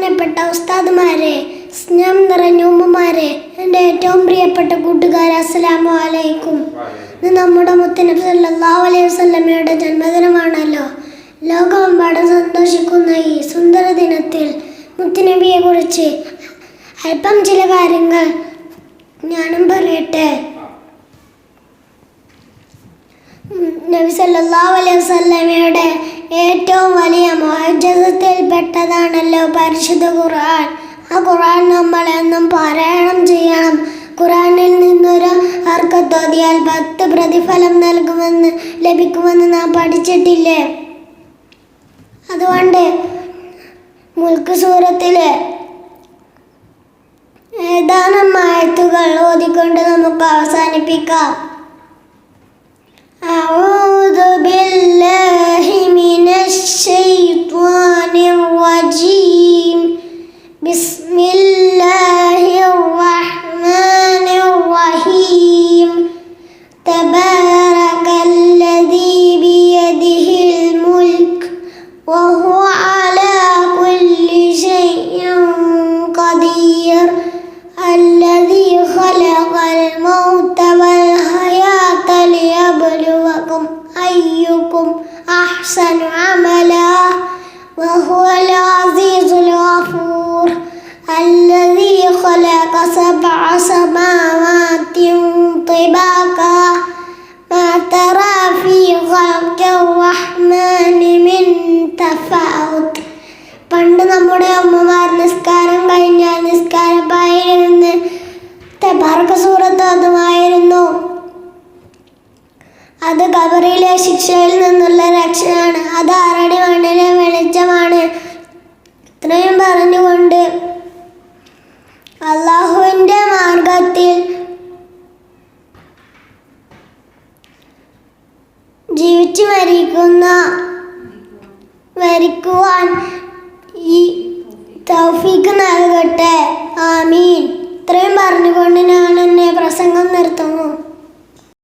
ബഹുമാനപ്പെട്ട ഉസ്താദ്മാരെ സ്നേഹം നിറഞ്ഞ ഉമ്മമാരെ എന്റെ ഏറ്റവും പ്രിയപ്പെട്ട കൂട്ടുകാരെ അസ്സലാമു അലൈക്കും. ഇന്ന് നമ്മുടെ മുത്തനബി സല്ലല്ലാഹു അലൈഹി വസല്ലമയുടെ ജന്മദിനമാണല്ലോ. ലോകമെമ്പാടും സന്തോഷിക്കുന്ന ഈ സുന്ദര ദിനത്തിൽ മുത്തനബിയെ കുറിച്ച് അല്പം ചില കാര്യങ്ങൾ ഞാനും പറയട്ടെ. നബി സല്ലല്ലാഹു അലൈഹി വസല്ലമയുടെ ഏറ്റവും വലിയ മോചനത്തിൽപ്പെട്ടതാണല്ലോ പരിശുദ്ധ ഖുർആൻ. ആ ഖുർആൻ നമ്മൾ എന്നും പാരായണം ചെയ്യണം. ഖുറാനിൽ നിന്നൊരു അർക്കത്തോതിയാൽ പത്ത് പ്രതിഫലം നൽകുമെന്ന് ലഭിക്കുമെന്ന് നാം പഠിച്ചിട്ടില്ലേ? അതുകൊണ്ട് മുൽക്ക് സൂറത്തിലെ ഏതാനും ആയത്തുകൾ ഓതിക്കൊണ്ട് നമുക്ക് അവസാനിപ്പിക്കാം. أيكم أحسن عملا وهو العزيز الغفور الذي خلق سبع سماوات طباقا ما ترى في خلق الرحمن من تفاوت പണ്ട് നമ്മുടെ അമ്മമാർ അത് കബറിലെ ശിക്ഷയിൽ നിന്നുള്ള രക്ഷയാണ്. അത് ആറടി മണ്ണിലെ വെളിച്ചമാണ്. ഇത്രയും പറഞ്ഞുകൊണ്ട് അള്ളാഹുവിന്റെ മാർഗത്തിൽ ജീവിച്ചു മരിക്കുന്ന മരിക്കുവാൻ ഈ തൗഫീക്ക് നൽകട്ടെ. ആമീൻ. ഇത്രയും പറഞ്ഞുകൊണ്ട് ഞാൻ എന്നെ പ്രസംഗം നിർത്തുന്നു.